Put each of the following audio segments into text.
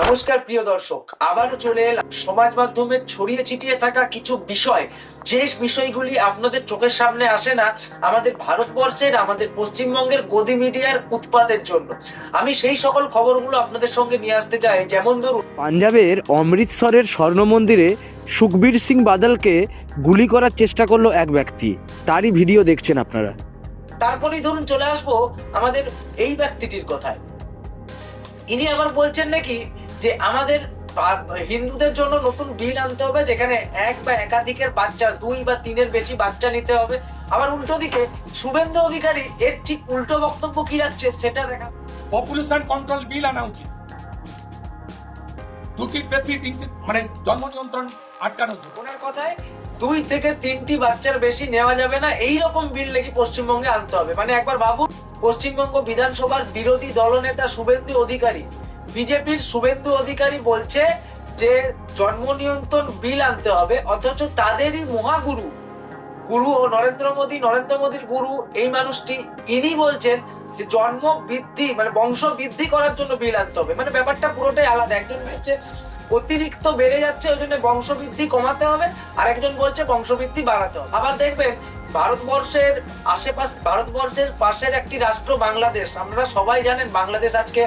নমস্কার প্রিয় দর্শক আবারও চলে এলাম সমাজ মাধ্যমে ছড়িয়ে ছিটিয়ে থাকা কিছু বিষয়। যে বিষয়গুলি আপনাদের চোখের সামনে আসে না আমাদের ভারতবর্ষের আমাদের পশ্চিমবঙ্গের গদি মিডিয়ার উৎপাদের জন্য। আমি সেই সকল খবরগুলো আপনাদের সঙ্গে নিয়ে আসতে চাই। যেমন ধরুন পাঞ্জাবের অমৃতসরের স্বর্ণ মন্দিরে সুখবীর সিং বাদলকে গুলি করার চেষ্টা করল এক ব্যক্তি। তারই ভিডিও দেখছেন আপনারা। তারপরেই ধরুন চলে আসব আমাদের এই ব্যক্তিটির কথায়। ইনি আবার বলছেন নাকি যে আমাদের হিন্দুদের জন্য নতুন বিল আনতে হবে যেখানে এক বা একাধিকের বাচ্চা দুই বা তিনের বেশি বাচ্চা নিতে হবে। আবার উল্টো দিকে শুভেন্দু অধিকারী এর ঠিক উল্টো বক্তব্য কি রাখছে সেটা দেখা পপুলেশন কন্ট্রোল বিল আনা উচিত দুটির বেশি তিনটি মানে জন্ম নিয়ন্ত্রণ আটকানো ওনার কথায় দুই থেকে তিনটি বাচ্চার বেশি নেওয়া যাবে না এই রকম বিল নাকি পশ্চিমবঙ্গে আনতে হবে। মানে একবার ভাবুন পশ্চিমবঙ্গ বিধানসভার বিরোধী দলনেতা শুভেন্দু অধিকারী বিজেপির শুভেন্দু অধিকারী বলছে যে জন্ম নিয়ন্ত্রণ বিল আনতে হবে, অথচ তাদেরই মহাগুরু। গুরু ও নরেন্দ্র মোদী, নরেন্দ্র মোদীর গুরু, এই মানুষটি, ইনি বলছেন যে জন্ম বৃদ্ধি মানে বংশ বৃদ্ধি করার জন্য বিল আনতে হবে। মানে ব্যাপারটা পুরোটাই আলাদা। একজন বলছে, অতিরিক্ত বেড়ে যাচ্ছে, ওই জন্য বংশবৃদ্ধি কমাতে হবে আর একজন বলছে বংশবৃদ্ধি বাড়াতে হবে। আবার দেখবেন ভারতবর্ষের আশেপাশ, ভারতবর্ষের পাশের একটি রাষ্ট্র বাংলাদেশ। আপনারা সবাই জানেন বাংলাদেশ আজকে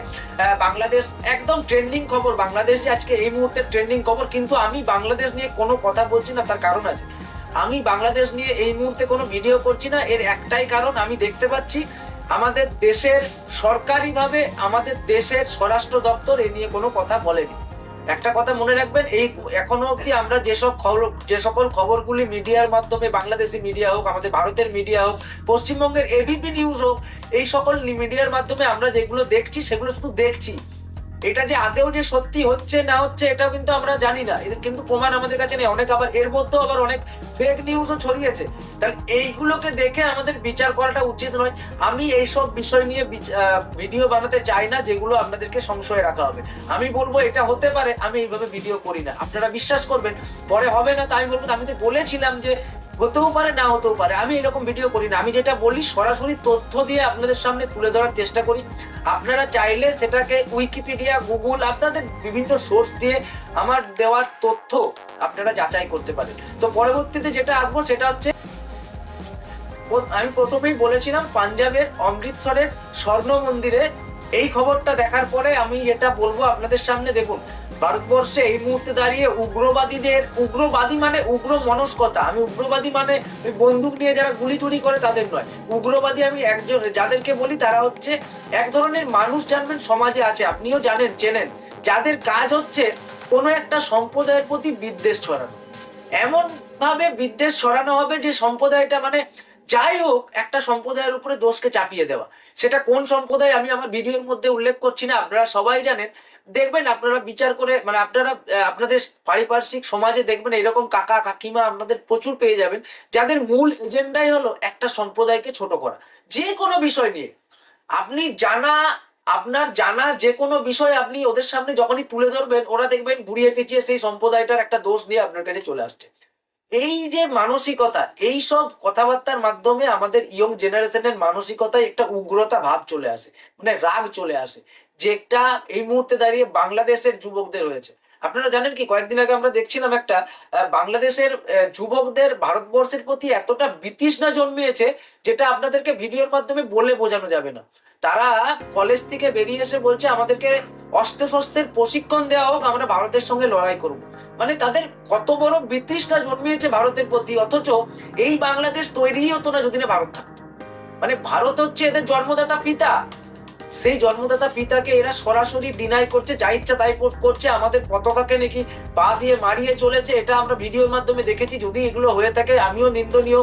বাংলাদেশ একদম ট্রেন্ডিং খবর। বাংলাদেশই আজকে এই মুহূর্তে ট্রেন্ডিং খবর, কিন্তু আমি বাংলাদেশ নিয়ে কোনো কথা বলছি না, তার কারণ আছে। আমি বাংলাদেশ নিয়ে এই মুহূর্তে কোনো ভিডিও করছি না, এর একটাই কারণ আমি দেখতে পাচ্ছি, আমাদের দেশের সরকারিভাবে আমাদের দেশের স্বরাষ্ট্র দপ্তর এ নিয়ে কোনো কথা বলেনি। একটা কথা মনে রাখবেন, এই এখনও অব্দি আমরা যেসব খবর, যে সকল খবরগুলি মিডিয়ার মাধ্যমে, বাংলাদেশি মিডিয়া হোক, আমাদের ভারতের মিডিয়া হোক, পশ্চিমবঙ্গের এবিপি নিউজ হোক, এই সকল মিডিয়ার মাধ্যমে আমরা যেগুলো দেখছি, সেগুলো শুধু দেখছি। এটা যে আদেও যে সত্যি হচ্ছে, না হচ্ছে, এটাও কিন্তু আমরা জানি না। এদের কিন্তু প্রমাণ আমাদের কাছে নেই। অনেক আবার এর মধ্যেও আবার অনেক ফেক নিউজও ছড়িয়েছে। তাহলে এইগুলোকে দেখে আমাদের বিচার করাটা উচিত নয়। আমি এইসব বিষয় নিয়ে ভিডিও বানাতে চাই না, যেগুলো আপনাদেরকে সংশয়ে রাখা হবে। আমি বলব, এটা হতে পারে, আমি এইভাবে ভিডিও করি না। আপনারা বিশ্বাস করবেন, পরে হবে না, তাই বলব। আমি তো বলেছিলাম যে হতেও পারে, না হতেও পারে। আমি এরকম ভিডিও করি না। আমি যেটা বলি, সরাসরি তথ্য দিয়ে আপনাদের সামনে তুলে ধরার চেষ্টা করি। আপনারা চাইলে সেটাকে উইকিপিডিয়া গুগল আপনাদের বিভিন্ন সোর্স দিয়ে আমার দেওয়ার তথ্য আপনারা যাচাই করতে পারেন। তো পরবর্তীতে যেটা আসব, সেটা হচ্ছে আমি প্রথমেই বলেছিলাম, পাঞ্জাবের অমৃতসরের স্বর্ণ মন্দিরে এই খবরটা দেখার পরে আমি এটা বলব আপনাদের সামনে, দেখুন ভারতবর্ষে এই মুহূর্তে দাঁড়িয়ে উগ্রবাদীদের, উগ্রবাদী মানে উগ্র মনস্কতা। আমি উগ্রবাদী মানে ওই বন্দুক নিয়ে যারা গুলি টুলি করে তাদের নয়। উগ্রবাদী আমি একজন, যাদেরকে বলি তারা হচ্ছে এক ধরনের মানুষ জানবেন সমাজে আছে। আপনিও জানেন, চেনেন। যাদের কাজ হচ্ছে কোনো একটা সম্প্রদায়ের প্রতি বিদ্বেষ ছড়ানো। এমন ভাবে বিদ্বেষ ছড়ানো হবে যে সম্প্রদায়টা মানে যাই হোক, একটা সম্প্রদায়ের উপরে দোষকে চাপিয়ে দেওয়া। সেটা কোন সম্প্রদায় আমি আমার ভিডিওর মধ্যে উল্লেখ করছি না, আপনারা সবাই জানেন। দেখবেন আপনারা বিচার করে মানে আপনারা আপনাদের পারিপার্শ্বিক সমাজে দেখবেন এরকম কাকা, কাকিমা আপনাদের প্রচুর পেয়ে যাবেন। যাদের মূল এজেন্ডাই হলো একটা সম্প্রদায়কে ছোট করা। যে কোনো বিষয় নিয়ে। আপনি জানা, আপনার জানা যে কোনো বিষয় আপনি ওদের সামনে যখনই তুলে ধরবেন, ওরা দেখবেন ঘুরিয়ে পেঁচিয়ে সেই সম্প্রদায়টার একটা দোষ নিয়ে আপনার কাছে চলে আসছে। এই যে মানসিকতা, এই সব কথাবার্তার মাধ্যমে আমাদের ইয়ং জেনারেশনের মানসিকতায় একটা উগ্রতা ভাব চলে আসে মানে রাগ চলে আসে যেটা এই মুহূর্তে দাঁড়িয়ে বাংলাদেশের যুবকদের হয়েছে। আপনারা জানেন কি, কয়েকদিন আগে আমরা দেখছিলাম একটা বাংলাদেশের যুবকদের ভারতবর্ষের প্রতি এতটা বিতৃষ্ণা জন্মিয়েছে যেটা আপনাদেরকে ভিডিওর মাধ্যমে বলে বোঝানো যাবে না। তারা কলেজ থেকে বেরিয়ে এসে বলছে, আমাদেরকে অস্ত্র শস্ত্রের প্রশিক্ষণ দেওয়া হোক, আমরা ভারতের সঙ্গে লড়াই করব। মানে তাদের কত বড় বিতৃষ্ণা জন্মিয়েছে ভারতের প্রতি, অথচ এই বাংলাদেশ তৈরিই হতো না যদি না ভারত থাকতো। মানে ভারত হচ্ছে এদের জন্মদাতা পিতা। সেই জন্মদাতা পিতাকে এরা সরাসরি ডিনাই করছে, যা ইচ্ছা তাই করছে, আমাদের পতাকাকে নাকি পা দিয়ে মারিয়ে চলেছে, এটা আমরা ভিডিওর মাধ্যমে দেখেছি। যদি এগুলো হয়ে থাকে, আমিও নিন্দনীয়।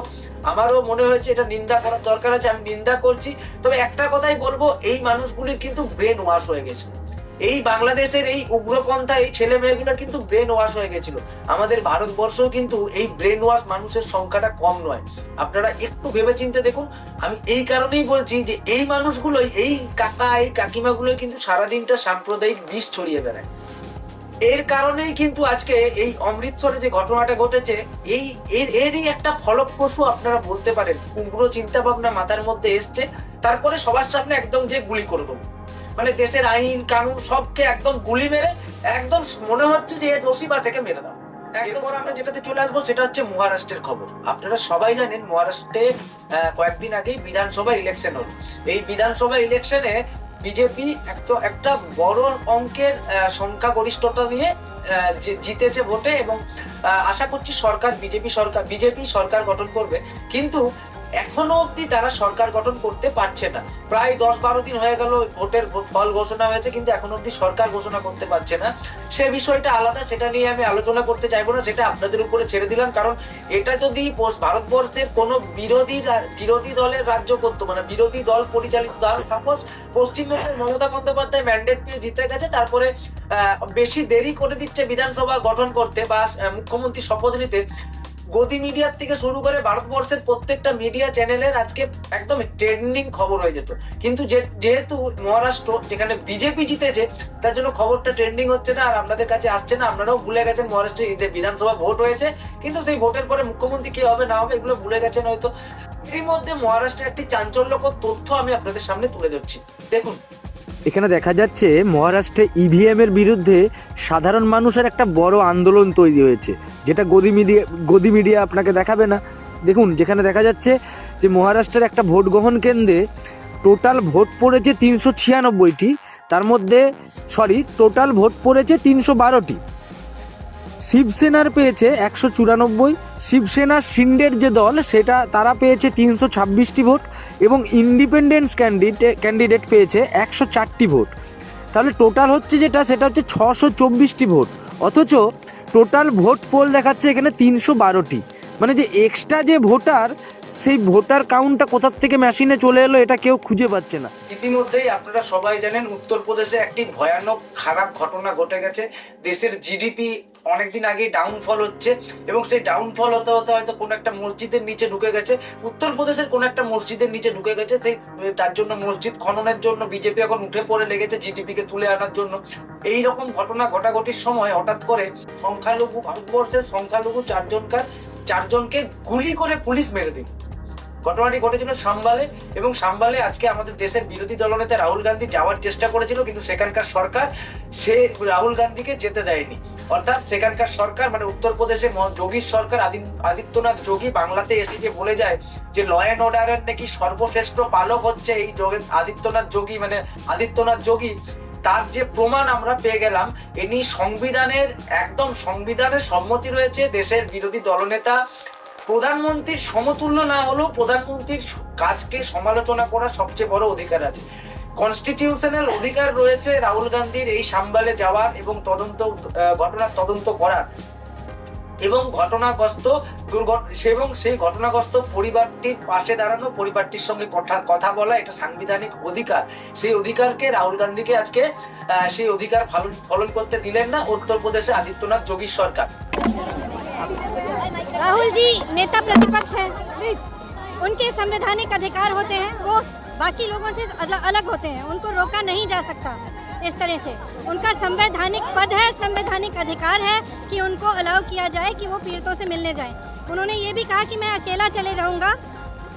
আমারও মনে হয়েছে এটা নিন্দা করার দরকার আছে, আমি নিন্দা করছি। তবে একটা কথাই বলব, এই মানুষগুলির কিন্তু ব্রেন ওয়াশ হয়ে গেছে। এই বাংলাদেশের এই উগ্রপন্থা, এই ছেলে মেয়েগুলোর কিন্তু ব্রেন ওয়াশ হয়ে গেছিল। আমাদের ভারতবর্ষও কিন্তু এই ব্রেন ওয়াশ মানুষের সংখ্যাটা কম নয়। আপনারা একটু ভেবেচিন্তে দেখুন, আমি এই কারণেই বলছি যে এই মানুষগুলোই, এই কাকা, এই কাকিমাগুলোই কিন্তু সারাদিনটা সাম্প্রদায়িক বিষ ছড়িয়ে বেড়ায়। এর কারণেই কিন্তু আজকে এই অমৃতসরে যে ঘটনাটা ঘটেছে, এই এর, এরই একটা ফলপ্রসূ আপনারা বলতে পারেন, উগ্র চিন্তা ভাবনা মাথার মধ্যে এসছে, তারপরে সবার সামনে একদম যে গুলি করে দেবো। মানে দেশের আইন কানুন সবকে একদম গুলি মেরে একদম মনে হচ্ছে যে দোষী বা থেকে মেরে দাও। এরপর আমরা যেটাতে চলে আসব সেটা হচ্ছে মহারাষ্ট্রের খবর। আপনারা সবাই জানেন মহারাষ্ট্রে কয়েকদিন আগেই বিধানসভা ইলেকশন হল। এই বিধানসভা ইলেকশনে বিজেপি একটা একটা বড় অঙ্কের সংখ্যাগরিষ্ঠতা নিয়ে জিতেছে ভোটে এবং আশা করছি সরকার, বিজেপি সরকার বিজেপি সরকার গঠন করবে। কিন্তু এখনও অবধি তারা সরকার গঠন করতে পারছে না। প্রায় দশ বারো দিন হয়ে গেল, ভোটের ফল ঘোষণা হয়েছে, কিন্তু এখনও অবধি সরকার ঘোষণা করতে পারছে না। সে বিষয়টা আলাদা, সেটা নিয়ে আমি আলোচনা করতে চাইব না, সেটা আপনাদের উপরে ছেড়ে দিলাম। কারণ এটা যদি ভারতবর্ষের কোনো বিরোধী বিরোধী দলের রাজ্য করতো মানে বিরোধী দল পরিচালিত দল সাপোজ পশ্চিমবঙ্গের মমতা বন্দ্যোপাধ্যায় ম্যান্ডেট পেয়ে জিতে গেছে, তারপরে বেশি দেরি করে দিচ্ছে বিধানসভা গঠন করতে বা মুখ্যমন্ত্রী শপথ নিতে গদি মিডিয়ার থেকে শুরু করে ভারতবর্ষের প্রত্যেকটা মিডিয়া চ্যানেলের আজকে একদম ট্রেন্ডিং খবর হয়ে যেত। কিন্তু যেহেতু মহারাষ্ট্র, যেখানে বিজেপি জিতেছে, তার জন্য খবরটা ট্রেন্ডিং হচ্ছে না, আর আপনাদের কাছে আসছে না, আপনারাও ভুলে গেছেন মহারাষ্ট্রে বিধানসভা ভোট হয়েছে, কিন্তু সেই ভোটের পরে মুখ্যমন্ত্রী কে হবে, না হবে, এগুলো ভুলে গেছেন হয়তো। এর মধ্যে মহারাষ্ট্রের একটি চাঞ্চল্যকর তথ্য আমি আপনাদের সামনে তুলে ধরছি। দেখুন এখানে দেখা যাচ্ছে মহারাষ্ট্রে ইভিএম এর বিরুদ্ধে সাধারণ মানুষের একটা বড় আন্দোলন তৈরি হয়েছে, যেটা গদি মিডিয়া গদি মিডিয়া আপনাকে দেখাবে না। দেখুন, যেখানে দেখা যাচ্ছে যে মহারাষ্ট্রের একটা ভোট গ্রহণ কেন্দ্রে টোটাল ভোট পড়েছে তিনশো ছিয়ানব্বইটি, তার মধ্যে সরি টোটাল ভোট পড়েছে তিনশো বারোটি। শিবসেনার পেয়েছে একশো চুরানব্বই। শিবসেনার সিন্ডের যে দল, সেটা তারা পেয়েছে তিনশো ছাব্বিশটি ভোট এবং ইন্ডিপেন্ডেন্স ক্যান্ডিডে, ক্যান্ডিডেট পেয়েছে একশো চারটি ভোট। তাহলে টোটাল হচ্ছে যেটা, সেটা হচ্ছে ছশো চব্বিশটি ভোট। অথচ টোটাল ভোট পোল দেখাচ্ছে এখানে তিনশো বারোটি। মানে যে এক্সট্রা যে ভোটার সেই ভোটার কাউন্টটা কোথার থেকে মেশিনে চলে এলো এটা কেউ খুঁজে পাচ্ছে না। ইতিমধ্যেই আপনারা সবাই জানেন, উত্তরপ্রদেশে একটি ভয়ানক খারাপ ঘটনা ঘটে গেছে। দেশের জিডিপি অনেকদিন আগে ডাউনফল হচ্ছে এবং সেই ডাউনফল হতে হতে হয়তো কোনো একটা মসজিদের নিচে ঢুকে গেছে। উত্তরপ্রদেশের কোনো একটা মসজিদের নিচে ঢুকে গেছে, সেই, তার জন্য মসজিদ খননের জন্য বিজেপি এখন উঠে পড়ে লেগেছে জিডিপিকে তুলে আনার জন্য। এই রকম ঘটনা ঘটাঘটির সময় হঠাৎ করে সংখ্যালঘু ভারতবর্ষের সংখ্যালঘু চারজনকার, চারজনকে গুলি করে পুলিশ মেরে দিল। ঘটনাটি ঘটেছিল সাম্বালে এবং সাম্বালে আজকে আমাদের দেশের বিরোধী দলনেতা রাহুল গান্ধী যাওয়ার চেষ্টা করেছিল, কিন্তু সেখানকার সরকার সে রাহুল গান্ধীকে যেতে দেয়নি। অর্থাৎ সেখানকার সরকার মানে উত্তরপ্রদেশে যোগীর সরকার আদি- আদিত্যনাথ যোগী বাংলাতে এসে গিয়ে বলে যায় যে, ল অ্যান্ড অর্ডারের নাকি সর্বশ্রেষ্ঠ পালক হচ্ছে এই আদিত্যনাথ যোগী। মানে আদিত্যনাথ যোগী, তার যে প্রমাণ আমরা পেয়ে গেলাম, ইনি সংবিধানের, একদম সংবিধানের সম্মতি রয়েছে দেশের বিরোধী দলনেতা প্রধানমন্ত্রীর সমতুল্য না হলেও প্রধানমন্ত্রীর কাজকে সমালোচনা করার সবচেয়ে বড় অধিকার আছে। কনস্টিটিউশনাল অধিকার রয়েছে রাহুল গান্ধীর এই সাম্বালে যাওয়ার এবং তদন্ত ঘটনার তদন্ত করার। এবং ঘটনাগ্রস্ত দুর্ঘটনা এবং সেই ঘটনাগ্রস্ত পরিবারটির পাশে দাঁড়ানো পরিবারটির সঙ্গে কথা কথা বলা এটা সাংবিধানিক অধিকার। সেই অধিকারকে রাহুল গান্ধীকে আজকে সেই অধিকার ফলন ফলন করতে দিলেন না উত্তরপ্রদেশে আদিত্যনাথ যোগীর সরকার। राहुल जी, नेता प्रतिपक्ष हैं। उनके संवैधानिक अधिकार होते हैं, वो बाकी लोगों से अलग होते हैं। उनको रोका नहीं जा सकता इस तरह से। उनका संवैधानिक पद है, संवैधानिक अधिकार है कि उनको अलाउ किया जाए कि वो पीड़ितों से मिलने जाएँ। उन्होंने ये भी कहा कि मैं अकेला चले जाऊँगा।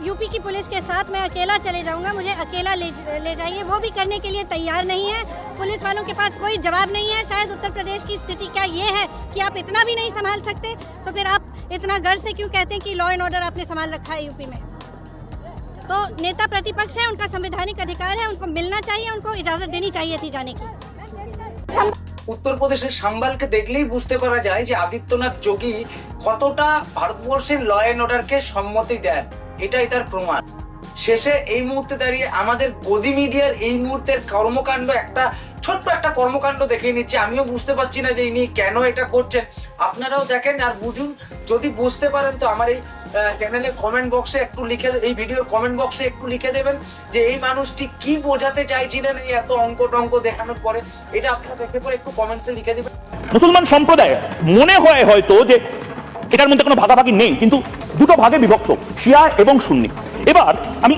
यूपी की पुलिस के साथ मैं अकेला चले जाऊँगा, मुझे अकेला ले ले जाइए। वो भी करने के लिए तैयार नहीं है। पुलिस वालों के पास कोई जवाब नहीं है। शायद उत्तर प्रदेश की स्थिति क्या ये है कि आप इतना भी नहीं संभाल सकते? तो फिर आप इतना गर्व से क्यों कहते हैं कि लॉ एंड ऑर्डर आपने संभाल रखा है यूपी में तो नेता प्रतिपक्ष है उनका संवैधानिक अधिकार है उनको मिलना चाहिए उनको इजाजत देनी चाहिए थी जाने की উত্তরপ্রদেশের সাম্বালকে দেখলেই বুঝতে পারা যায় যে আদিত্যনাথ যোগী কতটা ভারতবর্ষের ল অ্যান্ড অর্ডারকে সম্মতি দেন এটাই তার প্রমাণ শেষে এই মুহূর্তে দাঁড়িয়ে আমাদের গদি মিডিয়ার এই মুহূর্তের কর্মকাণ্ড একটা ছোট্ট একটা কর্মকাণ্ড দেখে নিচ্ছে। আমিও বুঝতে পারছি না যে ইনি কেন এটা করছেন। আপনারাও দেখেন আর বুঝুন, যদি বুঝতে পারেন তো আমার এই চ্যানেলের কমেন্ট বক্সে একটু লিখে এই ভিডিওর কমেন্ট বক্সে একটু লিখে দেবেন যে এই মানুষটি কি বোঝাতে চাইছিলেন এই এত অঙ্ক টঙ্ক দেখানোর পরে। এটা আপনারা দেখে পরে একটু কমেন্টসে লিখে দেবেন। মুসলমান সম্প্রদায় মনে হয় হয়তো যে এটার মধ্যে কোনো ভাগাভাগি নেই, কিন্তু দুটো ভাগে বিভক্ত, শিয়া এবং সুন্নি। এবার আমি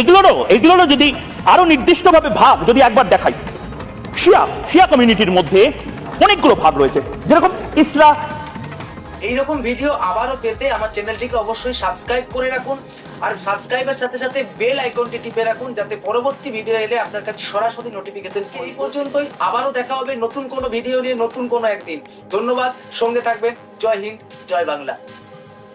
এগুলোরও এগুলোরও যদি আরও নির্দিষ্টভাবে ভাগ যদি একবার দেখাই শিয়া শিয়া কমিউনিটির মধ্যে অনেকগুলো ভাগ রয়েছে। যেরকম ইসরা এইরকম ভিডিও আবারও পেতে আমার চ্যানেলটিকে অবশ্যই সাবস্ক্রাইব করে রাখুন আর সাবস্ক্রাইবের সাথে সাথে বেল আইকনটি টিপে রাখুন যাতে পরবর্তী ভিডিও এলে আপনার কাছে সরাসরি নোটিফিকেশন এই পর্যন্তই। আবারও দেখা হবে নতুন কোনো ভিডিও নিয়ে নতুন কোনো একদিন। ধন্যবাদ, সঙ্গে থাকবেন। জয় হিন্দ, জয় বাংলা।